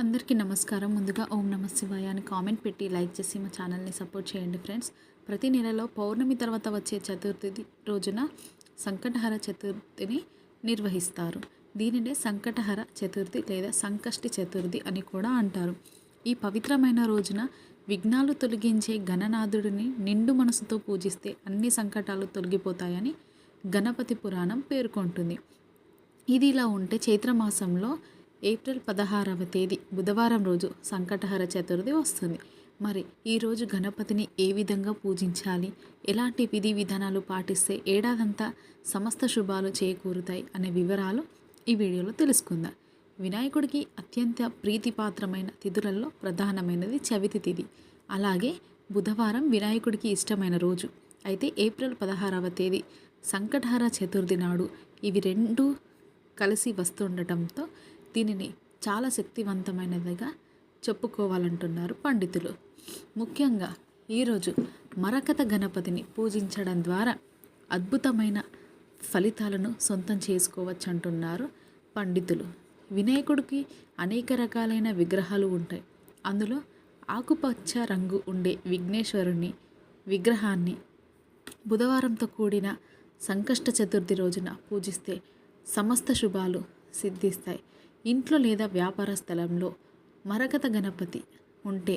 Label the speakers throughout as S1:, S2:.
S1: అందరికీ నమస్కారం. ముందుగా ఓం నమ శివాయ అని కామెంట్ పెట్టి లైక్ చేసి మా ఛానల్ని సపోర్ట్ చేయండి ఫ్రెండ్స్. ప్రతి నెలలో పౌర్ణమి తర్వాత వచ్చే చతుర్థి రోజున సంకటహర చతుర్థిని నిర్వహిస్తారు. దీనినే సంకటహర చతుర్థి లేదా సంకష్టి చతుర్థి అని కూడా అంటారు. ఈ పవిత్రమైన రోజున విఘ్నాలు తొలగించే గణనాథుడిని నిండు మనసుతో పూజిస్తే అన్ని సంకటాలు తొలగిపోతాయని గణపతి పురాణం పేర్కొంటుంది. ఇది ఇలా ఉంటే చైత్రమాసంలో ఏప్రిల్ పదహారవ తేదీ బుధవారం రోజు సంకటహర చతుర్థి వస్తుంది. మరి ఈరోజు గణపతిని ఏ విధంగా పూజించాలి? ఎలాంటి విధి విధానాలు పాటిస్తే ఏడాదంతా సమస్త శుభాలు చేకూరుతాయి అనే వివరాలు ఈ వీడియోలో తెలుసుకుందాం. వినాయకుడికి అత్యంత ప్రీతిపాత్రమైన తిథులలో ప్రధానమైనది చవితి తిథి. అలాగే బుధవారం వినాయకుడికి ఇష్టమైన రోజు. అయితే ఏప్రిల్ పదహారవ తేదీ సంకటహర చతుర్థి నాడు ఇవి రెండు కలిసి వస్తుండటంతో దీనిని చాలా శక్తివంతమైనదిగా చెప్పుకోవాలంటున్నారు పండితులు. ముఖ్యంగా ఈరోజు మరకత గణపతిని పూజించడం ద్వారా అద్భుతమైన ఫలితాలను సొంతం చేసుకోవచ్చు అంటున్నారు పండితులు. వినాయకుడికి అనేక రకాలైన విగ్రహాలు ఉంటాయి. అందులో ఆకుపచ్చ రంగు ఉండే విఘ్నేశ్వరుని విగ్రహాన్ని బుధవారంతో కూడిన సంకష్ట చతుర్థి రోజున పూజిస్తే సమస్త శుభాలు సిద్ధిస్తాయి. ఇంట్లో లేదా వ్యాపార స్థలంలో మరకత గణపతి ఉంటే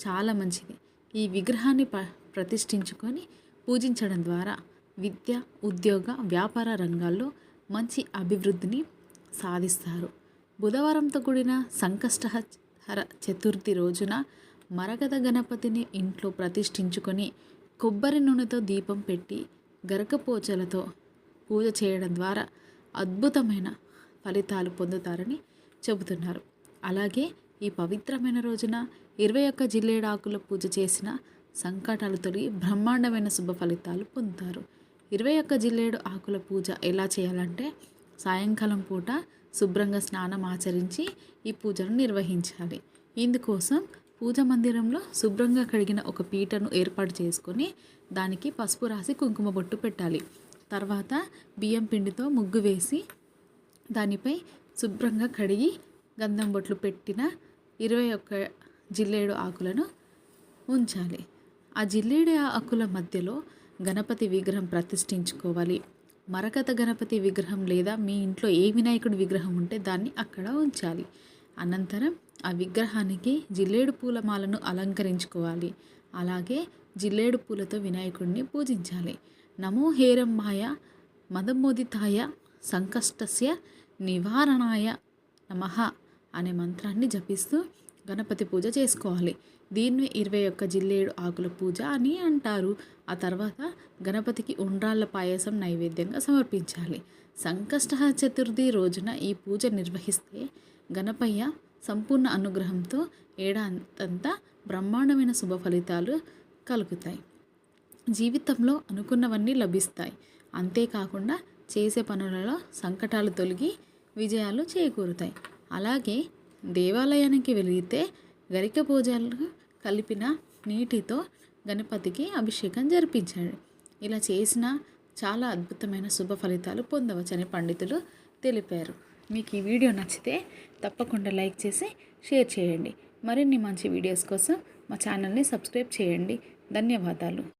S1: చాలా మంచిది. ఈ విగ్రహాన్ని ప ప్రతిష్ఠించుకొని పూజించడం ద్వారా విద్య ఉద్యోగ వ్యాపార రంగాల్లో మంచి అభివృద్ధిని సాధిస్తారు. బుధవారంతో కూడిన సంకష్టహర చతుర్థి రోజున మరగద గణపతిని ఇంట్లో ప్రతిష్ఠించుకొని కొబ్బరి నూనెతో దీపం పెట్టి గరకపోచలతో పూజ చేయడం ద్వారా అద్భుతమైన ఫలితాలు పొందుతారని చెబుతున్నారు. అలాగే ఈ పవిత్రమైన రోజున ఇరవై ఒక్క జిల్లేడాకుల పూజ చేసిన సంకటాలు తొలగి బ్రహ్మాండమైన శుభ ఫలితాలు పొందుతారు. ఇరవై ఒక్క జిల్లేడు ఆకుల పూజ ఎలా చేయాలంటే సాయంకాలం పూట శుభ్రంగా స్నానం ఆచరించి ఈ పూజను నిర్వహించాలి. ఇందుకోసం పూజ మందిరంలో శుభ్రంగా కడిగిన ఒక పీటను ఏర్పాటు చేసుకొని దానికి పసుపు రాసి కుంకుమ బొట్టు పెట్టాలి. తర్వాత బియ్యం పిండితో ముగ్గు వేసి దానిపై శుభ్రంగా కడిగి గంధం బొట్లు పెట్టిన ఇరవై ఒక్క జిల్లేడు ఆకులను ఉంచాలి. ఆ జిల్లేడు ఆకుల మధ్యలో గణపతి విగ్రహం ప్రతిష్ఠించుకోవాలి. మరకత గణపతి విగ్రహం లేదా మీ ఇంట్లో ఏ వినాయకుడి విగ్రహం ఉంటే దాన్ని అక్కడ ఉంచాలి. అనంతరం ఆ విగ్రహానికి జిల్లేడు పూలమాలను అలంకరించుకోవాలి. అలాగే జిల్లేడు పూలతో వినాయకుడిని పూజించాలి. నమో హేరమ్మాయ మదమోదితాయ సంకష్టస్య నివారణాయ నమ అనే మంత్రాన్ని జపిస్తూ గణపతి పూజ చేసుకోవాలి. దీన్ని ఇరవై ఒక్క జిల్లేడు ఆకుల పూజ అని అంటారు. ఆ తర్వాత గణపతికి ఉండ్రాళ్ళ పాయసం నైవేద్యంగా సమర్పించాలి. సంకష్ట చతుర్థి రోజున ఈ పూజ నిర్వహిస్తే గణపయ్య సంపూర్ణ అనుగ్రహంతో ఏడాదంతా బ్రహ్మాండమైన శుభ ఫలితాలు కలుగుతాయి. జీవితంలో అనుకున్నవన్నీ లభిస్తాయి. అంతేకాకుండా చేసే పనులలో సంకటాలు తొలగి విజయాలు చేకూరుతాయి. అలాగే దేవాలయానికి వెళితే గరిక పూజలు కలిపిన నీటితో గణపతికి అభిషేకం జరిపించాడు. ఇలా చేసిన చాలా అద్భుతమైన శుభ ఫలితాలు పొందవచ్చని పండితులు తెలిపారు. మీకు ఈ వీడియో నచ్చితే తప్పకుండా లైక్ చేసి షేర్ చేయండి. మరిన్ని మంచి వీడియోస్ కోసం మా ఛానల్ని సబ్స్క్రైబ్ చేయండి. ధన్యవాదాలు.